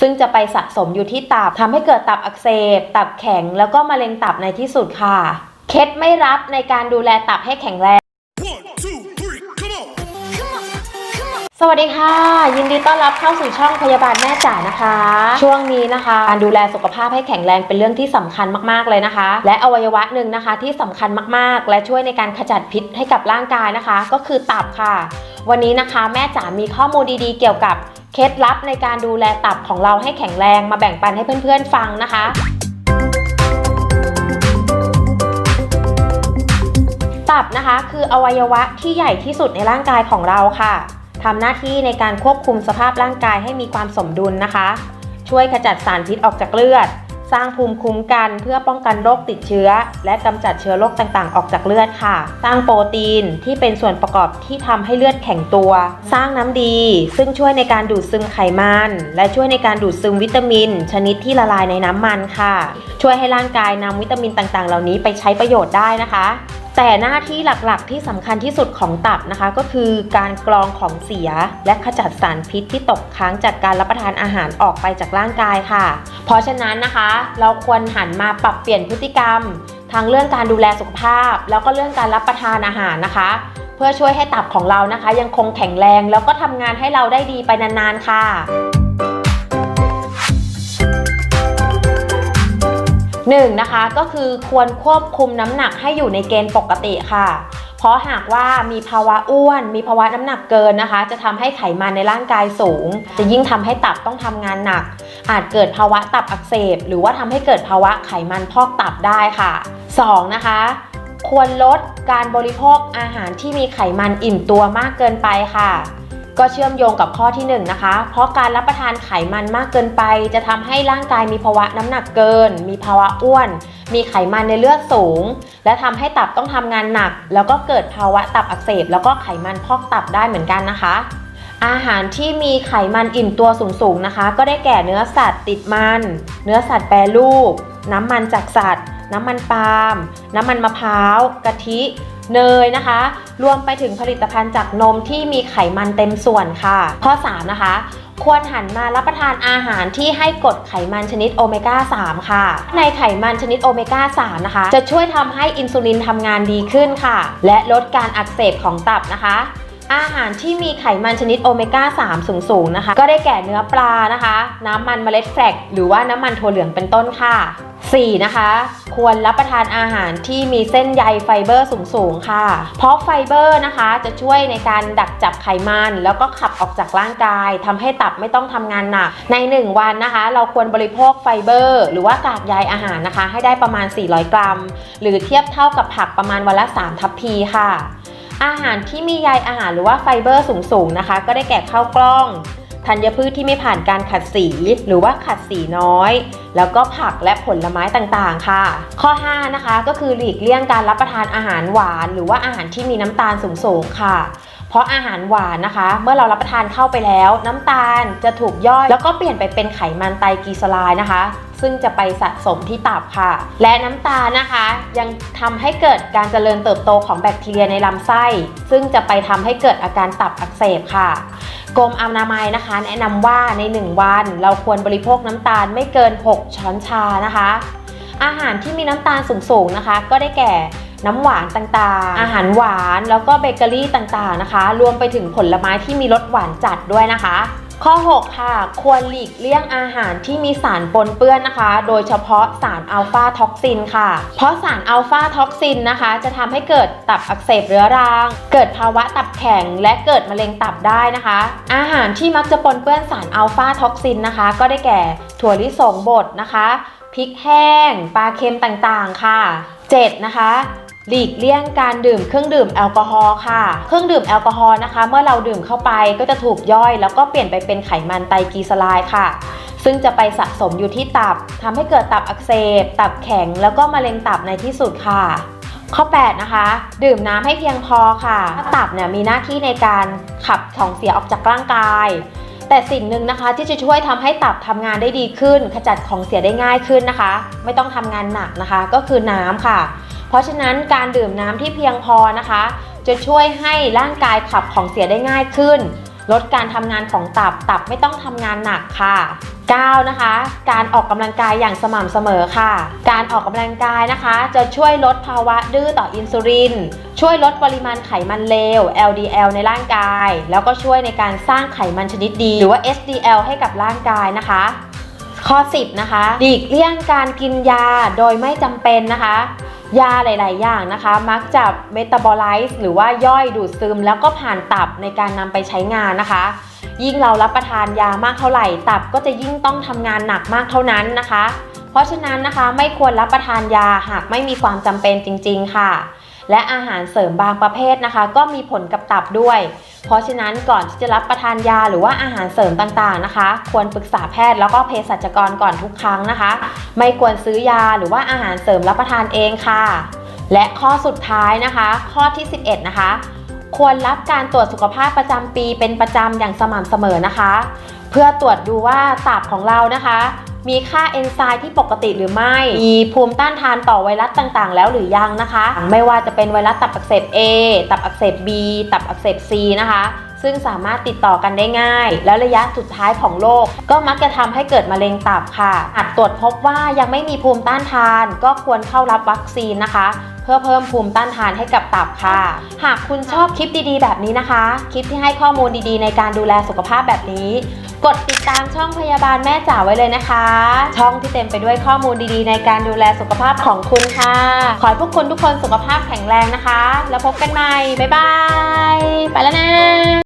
ซึ่งจะไปสะสมอยู่ที่ตับทำให้เกิดตับอักเสบ ตับแข็งแล้วก็มะเร็งตับในที่สุดค่ะ เคล็ดไม่รับในการดูแลตับให้แข็งแรง One, two, three, come on! สวัสดีค่ะ ยินดีต้อนรับเข้าสู่ช่องพยาบาลแม่จ๋านะคะ ช่วงนี้นะคะ การดูแลสุขภาพให้แข็งแรงเป็นเรื่องที่สำคัญมากๆเลยนะคะ และอวัยวะหนึ่งนะคะที่สำคัญมากๆ และช่วยในการขจัดพิษให้กับร่างกายนะคะ ก็คือตับค่ะ วันนี้นะคะแม่จ๋ามีข้อมูลดีๆ เกี่ยวกับ เคล็ดลับในการดูแลตับของเราให้แข็งแรงมาแบ่งปันให้เพื่อนๆฟังนะคะ ตับนะคะคืออวัยวะที่ใหญ่ที่สุดในร่างกายของเราค่ะทำหน้าที่ในการควบคุมสภาพร่างกายให้มีความสมดุลนะคะ ช่วยขจัดสารพิษออกจากเลือด สร้างภูมิคุ้มกันเพื่อป้องกันโรคติดเชื้อ และกำจัดเชื้อโรคต่างๆ ออกจากเลือดค่ะ สร้างโปรตีนที่เป็นส่วนประกอบที่ทำให้เลือดแข็งตัว สร้างน้ำดี ซึ่งช่วยในการดูดซึมไขมัน และช่วยในการดูดซึมวิตามิน ชนิดที่ละลายในน้ำมันค่ะ ช่วยให้ร่างกายนำวิตามินต่างๆ เหล่านี้ไปใช้ประโยชน์ได้นะคะ แต่หน้าที่หลักๆ ที่สำคัญที่สุดของตับนะคะ ก็คือการกรองของเสียและขจัดสารพิษที่ตกค้างจากการรับประทานอาหารออกไปจากร่างกายค่ะ เพราะฉะนั้นนะคะ เราควรหันมาปรับเปลี่ยนพฤติกรรมทั้งเรื่องการดูแลสุขภาพ แล้วก็เรื่องการรับประทานอาหารนะคะ เพื่อช่วยให้ตับของเรานะคะ ยังคงแข็งแรง แล้วก็ทำงานให้เราได้ดีไปนานๆค่ะ หนึ่งนะคะก็คือควรควบคุมน้ำหนักให้อยู่ในเกณฑ์ปกติค่ะ เพราะหากว่ามีภาวะอ้วน มีภาวะน้ำหนักเกินนะคะ จะทำให้ไขมันในร่างกายสูง จะยิ่งทำให้ตับต้องทำงานหนัก อาจเกิดภาวะตับอักเสบ หรือว่าทำให้เกิดภาวะไขมันพอกตับได้ค่ะสองนะคะควรลดการบริโภคอาหารที่มีไขมันอิ่มตัวมากเกินไปค่ะ ก็เชื่อมโยงกับข้อที่1นงนะคะ เพราะการรับประทานไขมันมากเกินไป จะทำให้ร่างกายมีภาวะน้ำหนักเกิน มีภาวะอ้วน มีไขมันในเลือดสูง และทำให้ตับต้องทำงานหนัก แล้วก็เกิดภาวะตับอักเสบ แล้วก็ไขมันพอกตับได้เหมือนกันนะคะ อาหารที่มีไขมันอิ่มตัวสูงๆนะคะ ก็ได้แก่เนื้อสัตว์ติดมัน เนื้อสัตว์แปรรูป น้ำมันจากสัตว์ น้ำมันปาล์ม น้ำมันมะพร้าว กะทิ เนยนะคะ รวมไปถึงผลิตภัณฑ์จากนมที่มีไขมันเต็มส่วนค่ะ ข้อ 3 นะคะ ควรหันมารับประทานอาหารที่ให้กรดไขมันชนิดโอเมก้า 3 ค่ะ ในไขมันชนิดโอเมก้า 3 นะคะ จะช่วยทำให้อินซูลินทำงานดีขึ้นค่ะ และลดการอักเสบของตับนะคะ อาหารที่มีไขมันชนิดโอเมก้า 3 สูงๆนะคะ ก็ได้แก่เนื้อปลานะคะ น้ำมันเมล็ดแฟลกหรือว่าน้ำมันถั่วเหลืองเป็นต้นค่ะ 4. นะคะ ควรรับประทานอาหารที่มีเส้นใยไฟเบอร์สูงๆค่ะ เพราะไฟเบอร์นะคะจะช่วยในการดักจับไขมัน แล้วก็ขับออกจากร่างกายทำให้ตับไม่ต้องทำงานหนัก ใน 1 วันนะคะ เราควรบริโภคไฟเบอร์ หรือว่ากากใยอาหารนะคะ ให้ได้ประมาณ 400 กรัม หรือเทียบเท่ากับผักประมาณวันละ 3 ทัพพีค่ะ อาหารที่มีใยอาหารหรือว่าไฟเบอร์สูงๆนะคะ ก็ได้แก่ข้าวกล้องธัญพืชที่ไม่ผ่านการขัดสี หรือว่าขัดสีน้อย แล้วก็ผักและผลไม้ต่างๆ ค่ะ ข้อ 5 นะคะ ก็คือหลีกเลี่ยงการรับประทานอาหารหวาน หรือว่าอาหารที่มีน้ำตาลสูงๆค่ะ เพราะอาหารหวานนะคะ เมื่อเรารับประทานเข้าไปแล้ว น้ำตาลจะถูกย่อย แล้วก็เปลี่ยนไปเป็นไขมันไตรกลีเซอไรด์นะคะ ซึ่งจะไปสะสมที่ตับค่ะ และน้ำตาลนะคะ ยังทำให้เกิดการเจริญเติบโตของแบคทีเรียในลำไส้ ซึ่งจะไปทำให้เกิดอาการตับอักเสบค่ะกรมอนามัยนะคะ แนะนำว่าใน 1 วัน เราควรบริโภคน้ำตาลไม่เกิน 6 ช้อนชานะคะ อาหารที่มีน้ำตาลสูงๆนะคะ ก็ได้แก่ น้ำหวานต่างๆ อาหารหวานแล้วก็เบเกอรี่ต่างๆนะคะ รวมไปถึงผลไม้ที่มีรสหวานจัดด้วยนะคะ ข้อ 6 ค่ะ ควรหลีกเลี่ยงอาหารที่มีสารปนเปื้อนนะคะ โดยเฉพาะสารอัลฟาท็อกซินค่ะ เพราะสารอัลฟาท็อกซินนะคะ จะทำให้เกิดตับอักเสบเรื้อรัง เกิดภาวะตับแข็งและเกิดมะเร็งตับได้นะคะ อาหารที่มักจะปนเปื้อนสารอัลฟาท็อกซินนะคะ ก็ได้แก่ถั่วลิสงบดนะคะพริกแห้ง ปลาเค็มต่างๆ ค่ะ 7 นะคะ หลีกเลี่ยงการดื่มเครื่องดื่มแอลกอฮอล์ค่ะ เครื่องดื่มแอลกอฮอล์นะคะ เมื่อเราดื่มเข้าไปก็จะถูกย่อย แล้วก็เปลี่ยนไปเป็นไขมันไตรกลีเซอไรด์ค่ะ ซึ่งจะไปสะสมอยู่ที่ตับทำให้เกิดตับอักเสบ ตับแข็ง แล้วก็มะเร็งตับในที่สุดค่ะข้อ 8 นะคะ ดื่มน้ำให้เพียงพอค่ะ ตับเนี่ยมีหน้าที่ในการขับของเสียออกจากร่างกาย แต่สิ่งหนึ่งนะคะที่จะช่วยทำให้ตับทำงานได้ดีขึ้น ขจัดของเสียได้ง่ายขึ้นนะคะ ไม่ต้องทำงานหนักนะคะ ก็คือน้ำค่ะ เพราะฉะนั้นการดื่มน้ำที่เพียงพอนะคะ จะช่วยให้ร่างกายขับของเสียได้ง่ายขึ้น ลดการทำงานของตับตับไม่ต้องทำงานหนักค่ะ 9 นะคะ การออกกำลังกายอย่างสม่ำเสมอค่ะ การออกกำลังกายนะคะ จะช่วยลดภาวะดื้อต่ออินซูลิน ช่วยลดปริมาณไขมันเลว LDL ในร่างกาย แล้วก็ช่วยในการสร้างไขมันชนิดดี หรือว่า HDL ให้กับร่างกายนะคะ ข้อ 10 นะคะหลีกเลี่ยงการกินยาโดยไม่จำเป็นนะคะ ยาหลาย ๆ อย่างนะคะ มักจะเมตาบอไลซ์หรือว่าย่อยดูดซึม แล้วก็ผ่านตับในการนำไปใช้งานนะคะ ยิ่งเรารับประทานยามากเท่าไหร่ ตับก็จะยิ่งต้องทำงานหนักมากเท่านั้นนะคะ เพราะฉะนั้นนะคะไม่ควรรับประทานยาหากไม่มีความจำเป็นจริง ๆ ค่ะ และอาหารเสริมบางประเภทนะคะ ก็มีผลกับตับด้วย เพราะฉะนั้นก่อนที่จะรับประทานยาหรือว่าอาหารเสริมต่างๆนะคะ ควรปรึกษาแพทย์แล้วก็เภสัชกรก่อนทุกครั้งนะคะ ไม่ควรซื้อยาหรือว่าอาหารเสริมรับประทานเองค่ะ และข้อสุดท้ายนะคะ ข้อที่ 11 นะคะ ควรรับการตรวจสุขภาพประจำปีเป็นประจำอย่างสม่ำเสมอนะคะ เพื่อตรวจดูว่าตับของเรานะคะ มีค่าเอนไซม์ที่ปกติหรือไม่ มีภูมิต้านทานต่อไวรัสต่างๆ แล้วหรือยังนะคะ ไม่ว่าจะเป็นไวรัสตับอักเสบ A ตับอักเสบ B ตับอักเสบ C นะคะซึ่งสามารถติดต่อกันได้ง่าย แล้วระยะสุดท้ายของโรคก็มักจะทำให้เกิดมะเร็งตับค่ะอาจตรวจพบว่ายังไม่มีภูมิต้านทาน ก็ควรเข้ารับวัคซีนนะคะ พื่อเพิ่มภูมิต้านทานให้กับตับค่ะ หากคุณชอบคลิปดีๆ แบบนี้นะคะ คลิปที่ให้ข้อมูลดีๆ ในการดูแลสุขภาพแบบนี้ กดติดตามช่องพยาบาลแม่จ๋าไว้เลยนะคะ ช่องที่เต็มไปด้วยข้อมูลดีๆ ในการดูแลสุขภาพของคุณค่ะ ขอให้พวกคุณทุกคนสุขภาพแข็งแรงนะคะ แล้วพบกันใหม่บ๊ายบาย ไปแล้วนะ